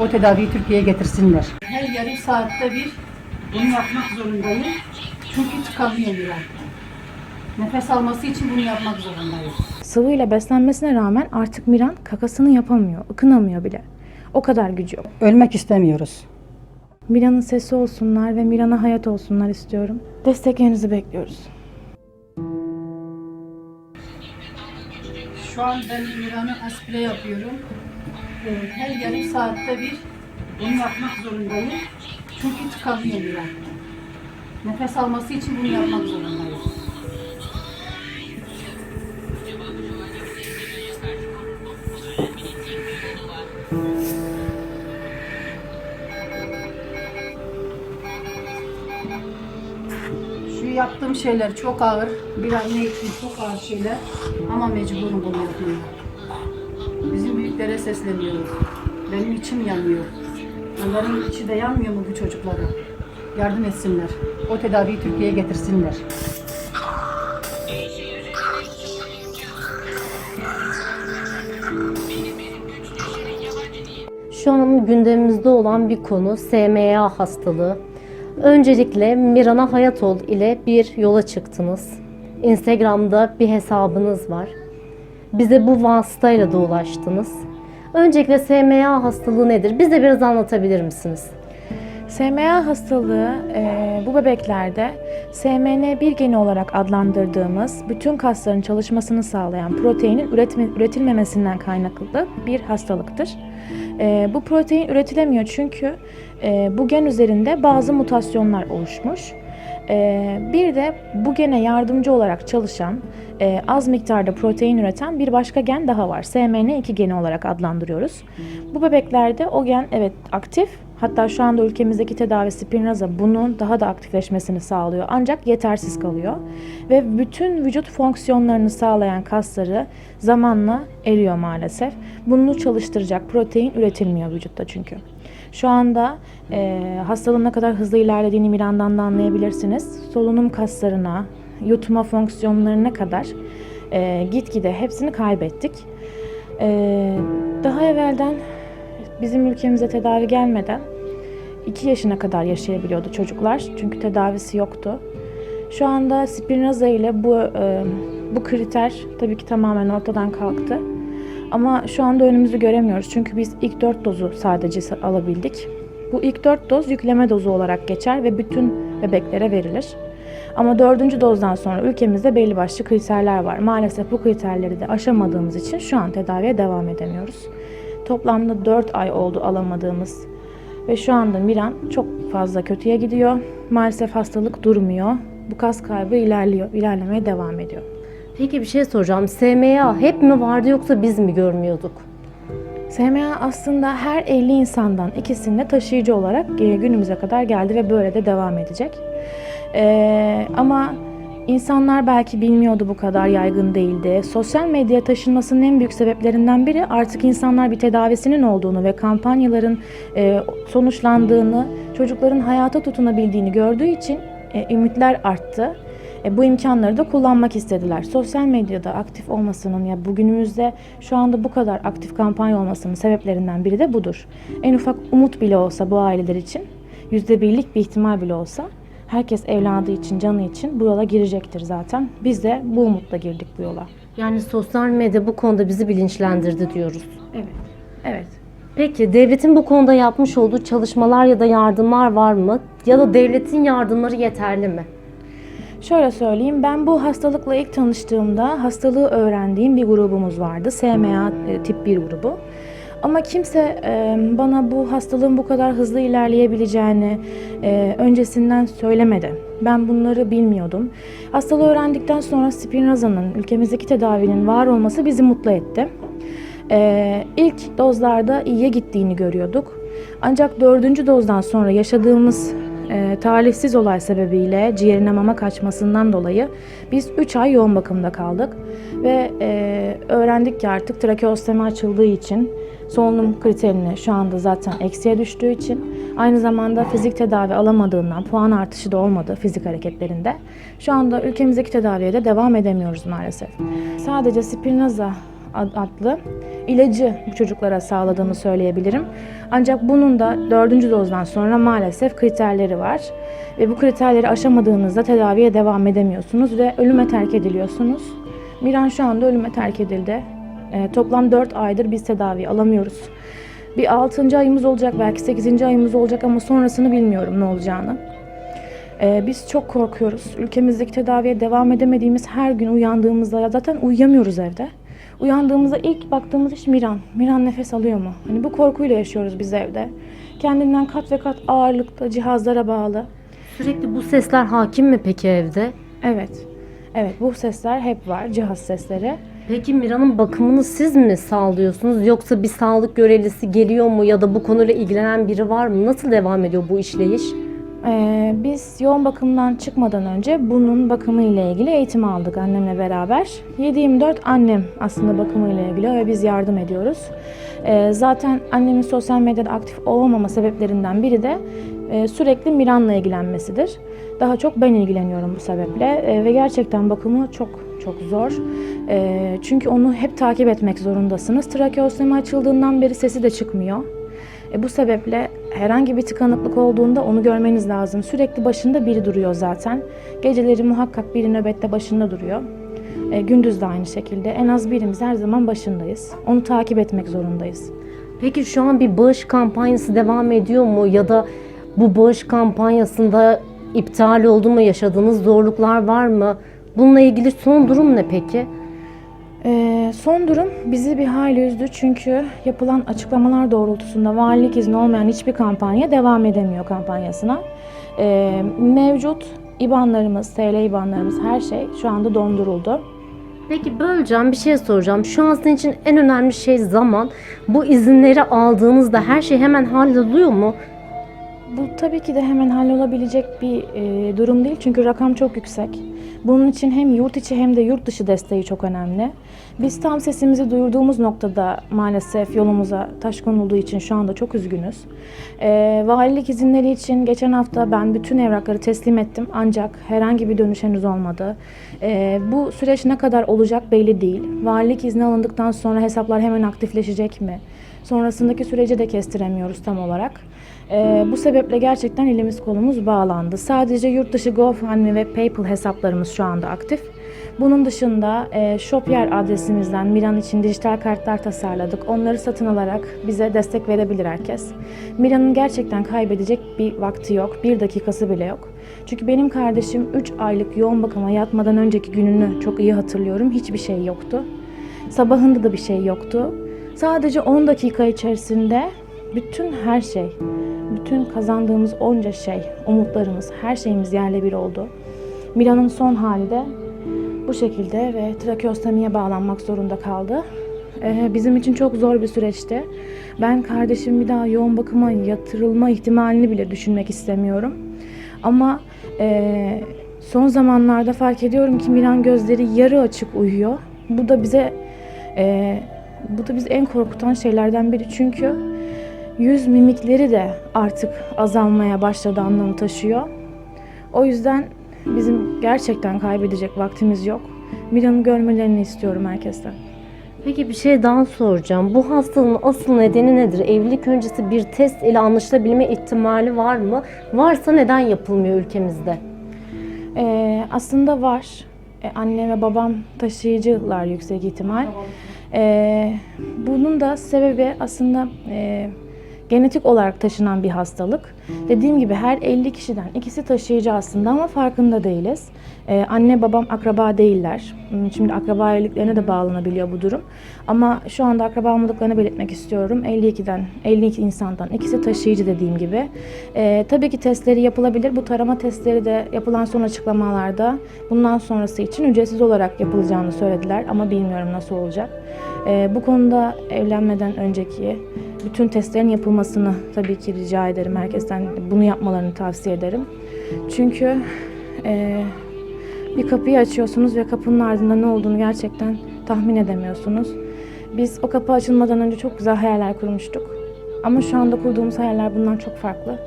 o tedaviyi Türkiye'ye getirsinler. Her yarım saatte bir bunu yapmak zorundayım. Çünkü çıkamıyor Miran. Nefes alması için bunu yapmak zorundayım. Sıvıyla beslenmesine rağmen artık Miran kakasını yapamıyor, ıkınamıyor bile. O kadar gücü yok. Ölmek istemiyoruz. Miran'ın sesi olsunlar ve Miran'a hayat olsunlar istiyorum. Desteklerinizi bekliyoruz. Şu an ben Miran'ı aspire yapıyorum. Her yarım saatte bir bunu yapmak zorundayım. Çünkü çıkamıyor Miran. Nefes alması için bunu yapmak zorundayım. Şu yaptığım şeyler çok ağır. Bir anne için çok ağır şeyler. Ama mecburum bunu yapmaya. Bizim büyüklere sesleniyoruz. Benim içim yanıyor. Onların içi de yanmıyor mu bu çocuklara? Yardım etsinler. O tedaviyi Türkiye'ye getirsinler. Şu an gündemimizde olan bir konu SMA hastalığı. Öncelikle Mirana Hayatol ile bir yola çıktınız. Instagram'da bir hesabınız var. Bize bu vasıtayla da ulaştınız. Öncelikle SMA hastalığı nedir? Bize biraz anlatabilir misiniz? SMA hastalığı e, bu bebeklerde SMN1 geni olarak adlandırdığımız bütün kasların çalışmasını sağlayan proteinin üretme, üretilmemesinden kaynaklı bir hastalıktır. E, bu protein üretilemiyor çünkü e, bu gen üzerinde bazı mutasyonlar oluşmuş. E, bir de bu gene yardımcı olarak çalışan, e, az miktarda protein üreten bir başka gen daha var. SMN2 geni olarak adlandırıyoruz. Bu bebeklerde o gen evet aktif Hatta şu anda ülkemizdeki tedavi Spinraza bunun daha da aktifleşmesini sağlıyor. Ancak yetersiz kalıyor. Ve bütün vücut fonksiyonlarını sağlayan kasları zamanla eriyor maalesef. Bunu çalıştıracak protein üretilmiyor vücutta çünkü. Şu anda e, hastalığın ne kadar hızlı ilerlediğini Miran'dan da anlayabilirsiniz. Solunum kaslarına, yutma fonksiyonlarına kadar e, gitgide hepsini kaybettik. E, daha evvelden bizim ülkemize tedavi gelmeden 2 yaşına kadar yaşayabiliyordu çocuklar. Çünkü tedavisi yoktu. Şu anda Spinraza ile bu e, bu kriter tabii ki tamamen ortadan kalktı. Ama şu anda önümüzü göremiyoruz. Çünkü biz ilk 4 dozu sadece alabildik. Bu ilk 4 doz yükleme dozu olarak geçer ve bütün bebeklere verilir. Ama dördüncü dozdan sonra ülkemizde belli başlı kriterler var. Maalesef bu kriterleri de aşamadığımız için şu an tedaviye devam edemiyoruz. Toplamda 4 ay oldu alamadığımız ve şu anda Miran çok fazla kötüye gidiyor. Maalesef hastalık durmuyor. Bu kas kaybı ilerliyor, ilerlemeye devam ediyor. Peki bir şey soracağım. SMA hep mi vardı yoksa biz mi görmüyorduk? SMA aslında her 50 insandan ikisinde taşıyıcı olarak e, günümüze kadar geldi ve böyle de devam edecek. Ee, ama insanlar belki bilmiyordu bu kadar yaygın değildi. Sosyal medyaya taşınmasının en büyük sebeplerinden biri artık insanlar bir tedavisinin olduğunu ve kampanyaların e, sonuçlandığını, çocukların hayata tutunabildiğini gördüğü için e, ümitler arttı. E, bu imkanları da kullanmak istediler. Sosyal medyada aktif olmasının ya bugünümüzde şu anda bu kadar aktif kampanya olmasının sebeplerinden biri de budur. En ufak umut bile olsa bu aileler için, yüzde birlik bir ihtimal bile olsa herkes evladı için, canı için bu yola girecektir zaten. Biz de bu umutla girdik bu yola. Yani sosyal medya bu konuda bizi bilinçlendirdi diyoruz. Evet, evet. Peki devletin bu konuda yapmış olduğu çalışmalar ya da yardımlar var mı? Ya da devletin yardımları yeterli mi? Şöyle söyleyeyim, ben bu hastalıkla ilk tanıştığımda hastalığı öğrendiğim bir grubumuz vardı. SMA e, tip 1 grubu. Ama kimse e, bana bu hastalığın bu kadar hızlı ilerleyebileceğini e, öncesinden söylemedi. Ben bunları bilmiyordum. Hastalığı öğrendikten sonra Spinraza'nın, ülkemizdeki tedavinin var olması bizi mutlu etti. İlk dozlarda iyiye gittiğini görüyorduk. Ancak dördüncü dozdan sonra yaşadığımız e, talihsiz olay sebebiyle ciğerine mama kaçmasından dolayı biz 3 ay yoğun bakımda kaldık. Ve e, öğrendik ki artık trakeostemi açıldığı için solunum kriterini şu anda zaten eksiye düştüğü için aynı zamanda fizik tedavi alamadığından puan artışı da olmadı fizik hareketlerinde. Şu anda ülkemizdeki tedaviye de devam edemiyoruz maalesef. Sadece Spinraza ad- adlı ilacı bu çocuklara sağladığını söyleyebilirim. Ancak bunun da dördüncü dozdan sonra maalesef kriterleri var. Ve bu kriterleri aşamadığınızda tedaviye devam edemiyorsunuz ve ölüme terk ediliyorsunuz. Miran şu anda ölüme terk edildi. Ee, toplam 4 aydır biz tedavi alamıyoruz. Bir 6. ayımız olacak belki 8. ayımız olacak ama sonrasını bilmiyorum ne olacağını. Ee, biz çok korkuyoruz. Ülkemizdeki tedaviye devam edemediğimiz her gün uyandığımızda ya zaten uyuyamıyoruz evde. Uyandığımızda ilk baktığımız iş Miran. Miran nefes alıyor mu? Hani bu korkuyla yaşıyoruz biz evde. Kendinden kat ve kat ağırlıkta cihazlara bağlı. Sürekli bu sesler hakim mi peki evde? Evet. Evet bu sesler hep var. Cihaz sesleri. Peki Mira'nın bakımını siz mi sağlıyorsunuz yoksa bir sağlık görevlisi geliyor mu ya da bu konuyla ilgilenen biri var mı? Nasıl devam ediyor bu işleyiş? Ee, biz yoğun bakımdan çıkmadan önce bunun bakımı ile ilgili eğitim aldık annemle beraber. 7-24 annem aslında bakımı ile ilgili ve biz yardım ediyoruz. Ee, zaten annemin sosyal medyada aktif olmama sebeplerinden biri de e, sürekli Miran'la ilgilenmesidir. Daha çok ben ilgileniyorum bu sebeple Ee, ve gerçekten bakımı çok çok zor. Ee, çünkü onu hep takip etmek zorundasınız. Trakeostomi açıldığından beri sesi de çıkmıyor. E, bu sebeple herhangi bir tıkanıklık olduğunda onu görmeniz lazım. Sürekli başında biri duruyor zaten. Geceleri muhakkak biri nöbette başında duruyor. E, gündüz de aynı şekilde. En az birimiz her zaman başındayız. Onu takip etmek zorundayız. Peki şu an bir bağış kampanyası devam ediyor mu ya da bu bağış kampanyasında iptal oldu mu yaşadığınız zorluklar var mı? Bununla ilgili son durum ne peki? E, son durum bizi bir hayli üzdü çünkü yapılan açıklamalar doğrultusunda valilik izni olmayan hiçbir kampanya devam edemiyor kampanyasına. E, mevcut IBAN'larımız, TL IBAN'larımız her şey şu anda donduruldu. Peki böleceğim bir şey soracağım. Şu an sizin için en önemli şey zaman. Bu izinleri aldığınızda her şey hemen halloluyor mu? Bu tabii ki de hemen hallolabilecek bir e, durum değil çünkü rakam çok yüksek. Bunun için hem yurt içi hem de yurt dışı desteği çok önemli. Biz tam sesimizi duyurduğumuz noktada maalesef yolumuza taş konulduğu için şu anda çok üzgünüz. E, valilik izinleri için geçen hafta ben bütün evrakları teslim ettim ancak herhangi bir dönüş henüz olmadı. E, bu süreç ne kadar olacak belli değil. Valilik izni alındıktan sonra hesaplar hemen aktifleşecek mi? Sonrasındaki süreci de kestiremiyoruz tam olarak. Ee, bu sebeple gerçekten elimiz kolumuz bağlandı. Sadece yurt dışı GoFundMe ve PayPal hesaplarımız şu anda aktif. Bunun dışında e, Shopier adresimizden Miran için dijital kartlar tasarladık. Onları satın alarak bize destek verebilir herkes. Miran'ın gerçekten kaybedecek bir vakti yok. Bir dakikası bile yok. Çünkü benim kardeşim 3 aylık yoğun bakıma yatmadan önceki gününü çok iyi hatırlıyorum. Hiçbir şey yoktu. Sabahında da bir şey yoktu. Sadece 10 dakika içerisinde bütün her şey, bütün kazandığımız onca şey, umutlarımız, her şeyimiz yerle bir oldu. Milan'ın son hali de bu şekilde ve trakeostomiye bağlanmak zorunda kaldı. Ee, bizim için çok zor bir süreçti. Ben kardeşim bir daha yoğun bakıma yatırılma ihtimalini bile düşünmek istemiyorum. Ama e, son zamanlarda fark ediyorum ki Milan gözleri yarı açık uyuyor. Bu da bize e, bu da bizi en korkutan şeylerden biri çünkü yüz mimikleri de artık azalmaya başladı anlamı taşıyor. O yüzden bizim gerçekten kaybedecek vaktimiz yok. Milan'ı görmelerini istiyorum herkesten. Peki bir şey daha soracağım. Bu hastalığın asıl nedeni nedir? Evlilik öncesi bir test ile anlaşılabilme ihtimali var mı? Varsa neden yapılmıyor ülkemizde? Ee, aslında var. Ee, anne ve babam taşıyıcılar yüksek ihtimal. Ee, bunun da sebebi aslında e, genetik olarak taşınan bir hastalık. Dediğim gibi her 50 kişiden ikisi taşıyıcı aslında ama farkında değiliz. Ee, anne babam akraba değiller. Hmm, Şimdi akraba evliliklerine de bağlanabiliyor bu durum. Ama şu anda akraba olmadıklarını belirtmek istiyorum. 52'den 52 insandan ikisi taşıyıcı dediğim gibi. Ee, tabii ki testleri yapılabilir. Bu tarama testleri de yapılan son açıklamalarda bundan sonrası için ücretsiz olarak yapılacağını söylediler ama bilmiyorum nasıl olacak. Ee, bu konuda evlenmeden önceki bütün testlerin yapılmasını tabii ki rica ederim. Herkesten bunu yapmalarını tavsiye ederim. Çünkü e, bir kapıyı açıyorsunuz ve kapının ardında ne olduğunu gerçekten tahmin edemiyorsunuz. Biz o kapı açılmadan önce çok güzel hayaller kurmuştuk. Ama şu anda kurduğumuz hayaller bundan çok farklı.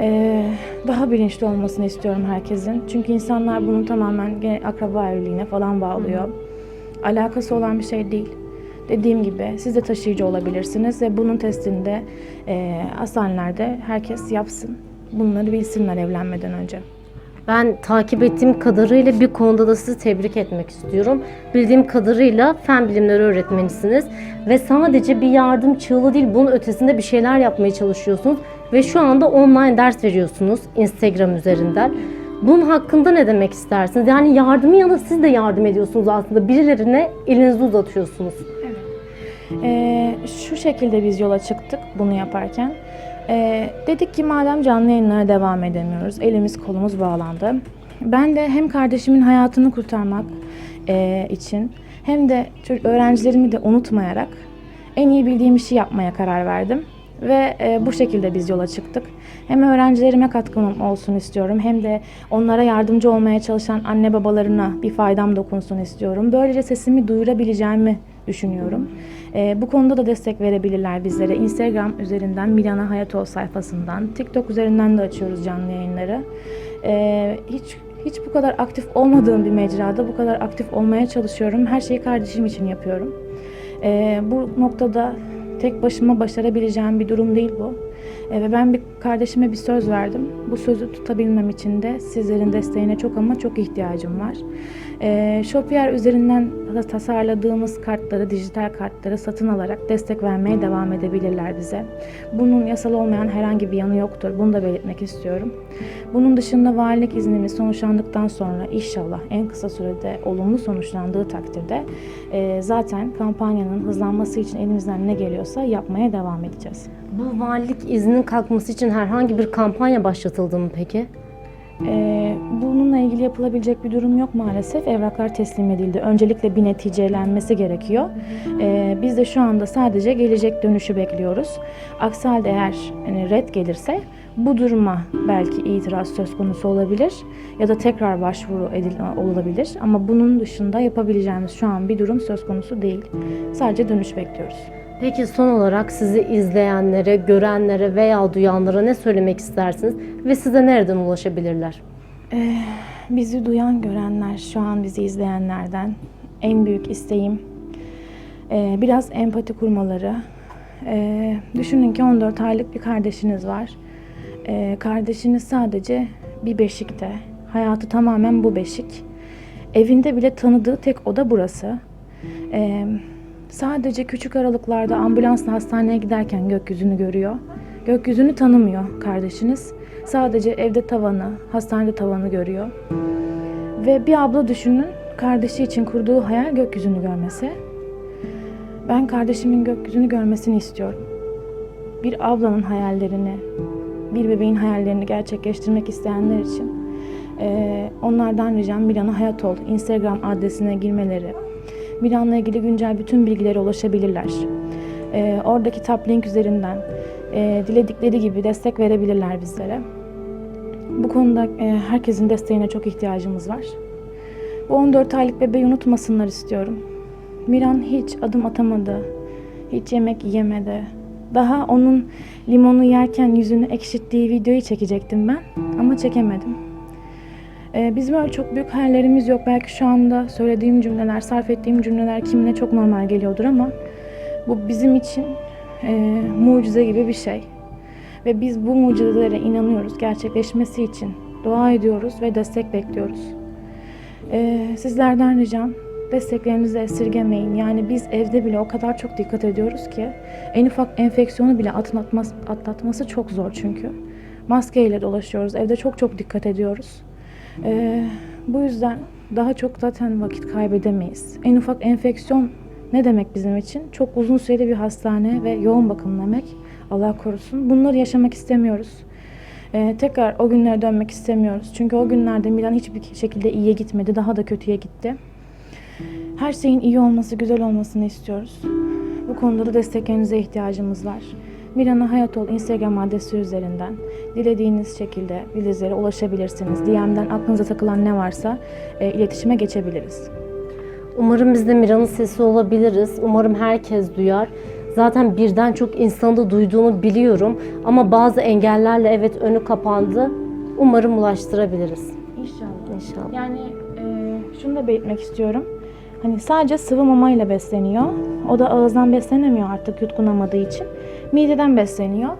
Ee, daha bilinçli olmasını istiyorum herkesin. Çünkü insanlar bunu tamamen akraba evliliğine falan bağlıyor. Alakası olan bir şey değil. Dediğim gibi siz de taşıyıcı olabilirsiniz ve bunun testini de e, hastanelerde herkes yapsın. Bunları bilsinler evlenmeden önce. Ben takip ettiğim kadarıyla bir konuda da sizi tebrik etmek istiyorum. Bildiğim kadarıyla fen bilimleri öğretmenisiniz ve sadece bir yardım çığlığı değil bunun ötesinde bir şeyler yapmaya çalışıyorsunuz ve şu anda online ders veriyorsunuz Instagram üzerinden. Bunun hakkında ne demek istersiniz? Yani yardımın yanında siz de yardım ediyorsunuz aslında. Birilerine elinizi uzatıyorsunuz. Ee, şu şekilde biz yola çıktık bunu yaparken. Ee, dedik ki madem canlı yayınlara devam edemiyoruz, elimiz kolumuz bağlandı. Ben de hem kardeşimin hayatını kurtarmak e, için hem de öğrencilerimi de unutmayarak en iyi bildiğim işi yapmaya karar verdim. Ve e, bu şekilde biz yola çıktık. Hem öğrencilerime katkım olsun istiyorum hem de onlara yardımcı olmaya çalışan anne babalarına bir faydam dokunsun istiyorum. Böylece sesimi duyurabileceğimi düşünüyorum. E, bu konuda da destek verebilirler bizlere. Instagram üzerinden Milana Hayatol sayfasından, TikTok üzerinden de açıyoruz canlı yayınları. E, hiç hiç bu kadar aktif olmadığım bir mecrada bu kadar aktif olmaya çalışıyorum. Her şeyi kardeşim için yapıyorum. E, bu noktada tek başıma başarabileceğim bir durum değil bu. E, ve ben bir kardeşime bir söz verdim. Bu sözü tutabilmem için de sizlerin desteğine çok ama çok ihtiyacım var. E, Shopier üzerinden tasarladığımız kartları, dijital kartları satın alarak destek vermeye devam edebilirler bize. Bunun yasal olmayan herhangi bir yanı yoktur. Bunu da belirtmek istiyorum. Bunun dışında valilik iznimiz sonuçlandıktan sonra inşallah en kısa sürede olumlu sonuçlandığı takdirde e, zaten kampanyanın hızlanması için elimizden ne geliyorsa yapmaya devam edeceğiz. Bu valilik izninin kalkması için herhangi bir kampanya başlatıldı mı peki? Ee, bununla ilgili yapılabilecek bir durum yok maalesef. Evraklar teslim edildi. Öncelikle bir neticelenmesi gerekiyor. Ee, biz de şu anda sadece gelecek dönüşü bekliyoruz. Aksi halde eğer hani red gelirse bu duruma belki itiraz söz konusu olabilir ya da tekrar başvuru edil olabilir. Ama bunun dışında yapabileceğimiz şu an bir durum söz konusu değil. Sadece dönüş bekliyoruz. Peki son olarak sizi izleyenlere, görenlere veya duyanlara ne söylemek istersiniz ve size nereden ulaşabilirler? Bizi duyan görenler, şu an bizi izleyenlerden en büyük isteğim e, biraz empati kurmaları. E, düşünün ki 14 aylık bir kardeşiniz var. E, kardeşiniz sadece bir beşikte. Hayatı tamamen bu beşik. Evinde bile tanıdığı tek oda burası. E, sadece küçük aralıklarda ambulansla hastaneye giderken gökyüzünü görüyor. Gökyüzünü tanımıyor kardeşiniz. Sadece evde tavanı, hastanede tavanı görüyor. Ve bir abla düşünün, kardeşi için kurduğu hayal gökyüzünü görmesi. Ben kardeşimin gökyüzünü görmesini istiyorum. Bir ablanın hayallerini, bir bebeğin hayallerini gerçekleştirmek isteyenler için eee, onlardan ricam Milan'a Hayat Ol Instagram adresine girmeleri, Milan'la ilgili güncel bütün bilgilere ulaşabilirler. Eee, oradaki tap link üzerinden eee, diledikleri gibi destek verebilirler bizlere. Bu konuda e, herkesin desteğine çok ihtiyacımız var. Bu 14 aylık bebeği unutmasınlar istiyorum. Miran hiç adım atamadı. Hiç yemek yemedi. Daha onun limonu yerken yüzünü ekşittiği videoyu çekecektim ben. Ama çekemedim. E, bizim öyle çok büyük hayallerimiz yok. Belki şu anda söylediğim cümleler, sarf ettiğim cümleler kimine çok normal geliyordur ama bu bizim için e, mucize gibi bir şey. Ve biz bu mucizelere inanıyoruz. Gerçekleşmesi için dua ediyoruz ve destek bekliyoruz. Ee, sizlerden ricam desteklerinizi esirgemeyin. Yani biz evde bile o kadar çok dikkat ediyoruz ki en ufak enfeksiyonu bile atlatması, atlatması çok zor çünkü. Maskeyle dolaşıyoruz. Evde çok çok dikkat ediyoruz. Ee, bu yüzden daha çok zaten vakit kaybedemeyiz. En ufak enfeksiyon ne demek bizim için? Çok uzun süreli bir hastane ve yoğun bakım demek. Allah korusun. Bunları yaşamak istemiyoruz. Ee, tekrar o günlere dönmek istemiyoruz. Çünkü o günlerde Milan hiçbir şekilde iyiye gitmedi. Daha da kötüye gitti. Her şeyin iyi olması, güzel olmasını istiyoruz. Bu konuda da desteklerinize ihtiyacımız var. Milan'a Hayat Ol Instagram adresi üzerinden dilediğiniz şekilde bizlere ulaşabilirsiniz. DM'den aklınıza takılan ne varsa e, iletişime geçebiliriz. Umarım biz de Mira'nın sesi olabiliriz. Umarım herkes duyar. Zaten birden çok insanı da duyduğunu biliyorum. Ama bazı engellerle evet önü kapandı. Umarım ulaştırabiliriz. İnşallah. İnşallah. Yani e, şunu da belirtmek istiyorum. Hani sadece sıvı mama ile besleniyor. O da ağızdan beslenemiyor artık yutkunamadığı için. Mideden besleniyor.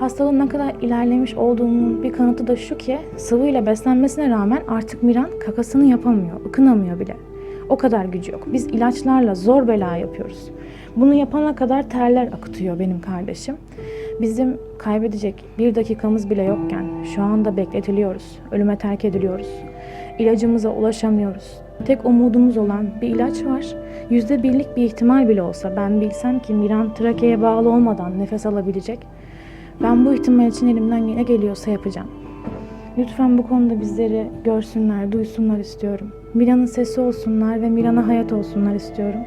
Hastalığın ne kadar ilerlemiş olduğunun bir kanıtı da şu ki sıvıyla beslenmesine rağmen artık Miran kakasını yapamıyor, ıkınamıyor bile. O kadar gücü yok. Biz ilaçlarla zor bela yapıyoruz. Bunu yapana kadar terler akıtıyor benim kardeşim. Bizim kaybedecek bir dakikamız bile yokken şu anda bekletiliyoruz. Ölüme terk ediliyoruz. İlacımıza ulaşamıyoruz. Tek umudumuz olan bir ilaç var. Yüzde birlik bir ihtimal bile olsa ben bilsem ki Miran trakeye bağlı olmadan nefes alabilecek. Ben bu ihtimal için elimden ne geliyorsa yapacağım. Lütfen bu konuda bizleri görsünler, duysunlar istiyorum. Miran'ın sesi olsunlar ve Miran'a hayat olsunlar istiyorum.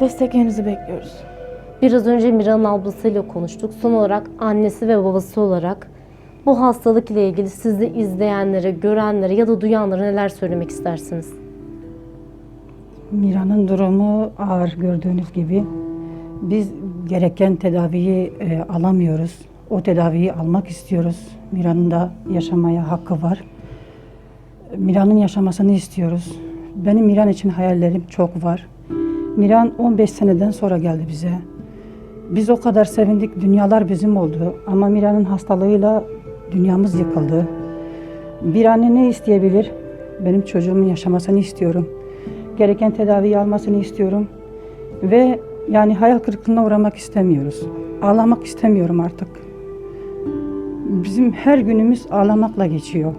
Desteklerinizi bekliyoruz. Biraz önce Miran'ın ablasıyla konuştuk. Son olarak annesi ve babası olarak bu hastalık ile ilgili sizi izleyenlere, görenlere ya da duyanlara neler söylemek istersiniz? Mira'nın durumu ağır gördüğünüz gibi. Biz gereken tedaviyi e, alamıyoruz. O tedaviyi almak istiyoruz. Mira'nın da yaşamaya hakkı var. Mira'nın yaşamasını istiyoruz. Benim Miran için hayallerim çok var. Miran 15 seneden sonra geldi bize. Biz o kadar sevindik, dünyalar bizim oldu. Ama Mira'nın hastalığıyla dünyamız yıkıldı. Bir anne ne isteyebilir? Benim çocuğumun yaşamasını istiyorum. Gereken tedaviyi almasını istiyorum. Ve yani hayal kırıklığına uğramak istemiyoruz. Ağlamak istemiyorum artık. Bizim her günümüz ağlamakla geçiyor.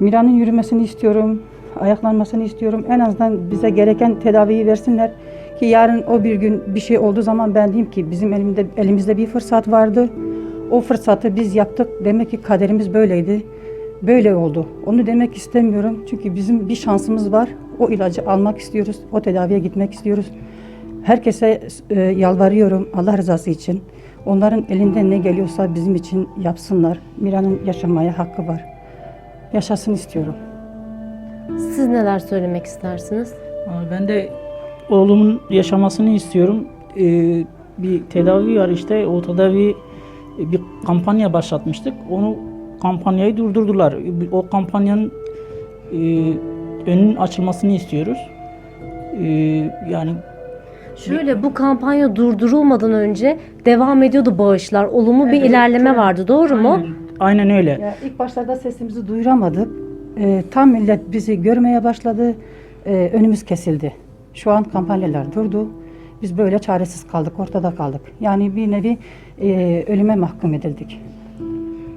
Mira'nın yürümesini istiyorum, ayaklanmasını istiyorum. En azından bize gereken tedaviyi versinler ki yarın o bir gün bir şey olduğu zaman ben diyeyim ki bizim elimde elimizde bir fırsat vardı. O fırsatı biz yaptık. Demek ki kaderimiz böyleydi. Böyle oldu. Onu demek istemiyorum. Çünkü bizim bir şansımız var. O ilacı almak istiyoruz. O tedaviye gitmek istiyoruz. Herkese e, yalvarıyorum Allah rızası için. Onların elinden ne geliyorsa bizim için yapsınlar. Mira'nın yaşamaya hakkı var. Yaşasın istiyorum. Siz neler söylemek istersiniz? Ben de oğlumun yaşamasını istiyorum. Ee, bir tedavi var işte. O tedavi kampanya başlatmıştık. Onu kampanyayı durdurdular. O kampanyanın e, önünün açılmasını istiyoruz. Ee, yani Şöyle bu kampanya durdurulmadan önce devam ediyordu bağışlar. Olumlu bir Evet, ilerleme evet. vardı. Doğru mu? aynen, aynen öyle. Ya ilk başlarda sesimizi duyuramadık. Ee, tam millet bizi görmeye başladı. Ee, önümüz kesildi. Şu an kampanyalar durdu. Biz böyle çaresiz kaldık, ortada kaldık. Yani bir nevi e, ölüme mahkum edildik.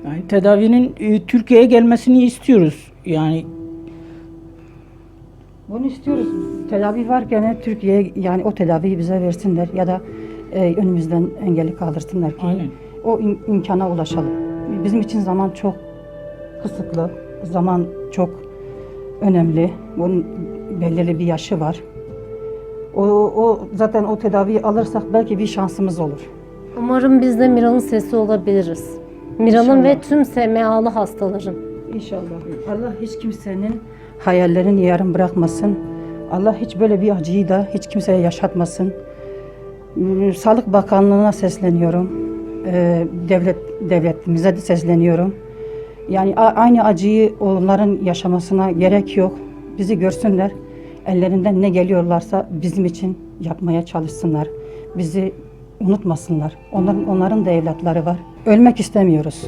Yani tedavinin e, Türkiye'ye gelmesini istiyoruz. Yani Bunu istiyoruz. Tedavi varken Türkiye yani o tedaviyi bize versinler ya da e, önümüzden engeli kaldırsınlar ki Aynen. o im- imkana ulaşalım. Bizim için zaman çok kısıtlı, zaman çok önemli. Bunun belirli bir yaşı var. O, o zaten o tedaviyi alırsak belki bir şansımız olur. Umarım biz de Mira'nın sesi olabiliriz. Mira'nın ve tüm SMA'lı hastaların. İnşallah. Allah hiç kimsenin hayallerini yarım bırakmasın. Allah hiç böyle bir acıyı da hiç kimseye yaşatmasın. Hmm, Sağlık Bakanlığı'na sesleniyorum. Ee, devlet devletimize de sesleniyorum. Yani aynı acıyı onların yaşamasına gerek yok. Bizi görsünler. Ellerinden ne geliyorlarsa bizim için yapmaya çalışsınlar. Bizi unutmasınlar. Onların onların da evlatları var. Ölmek istemiyoruz.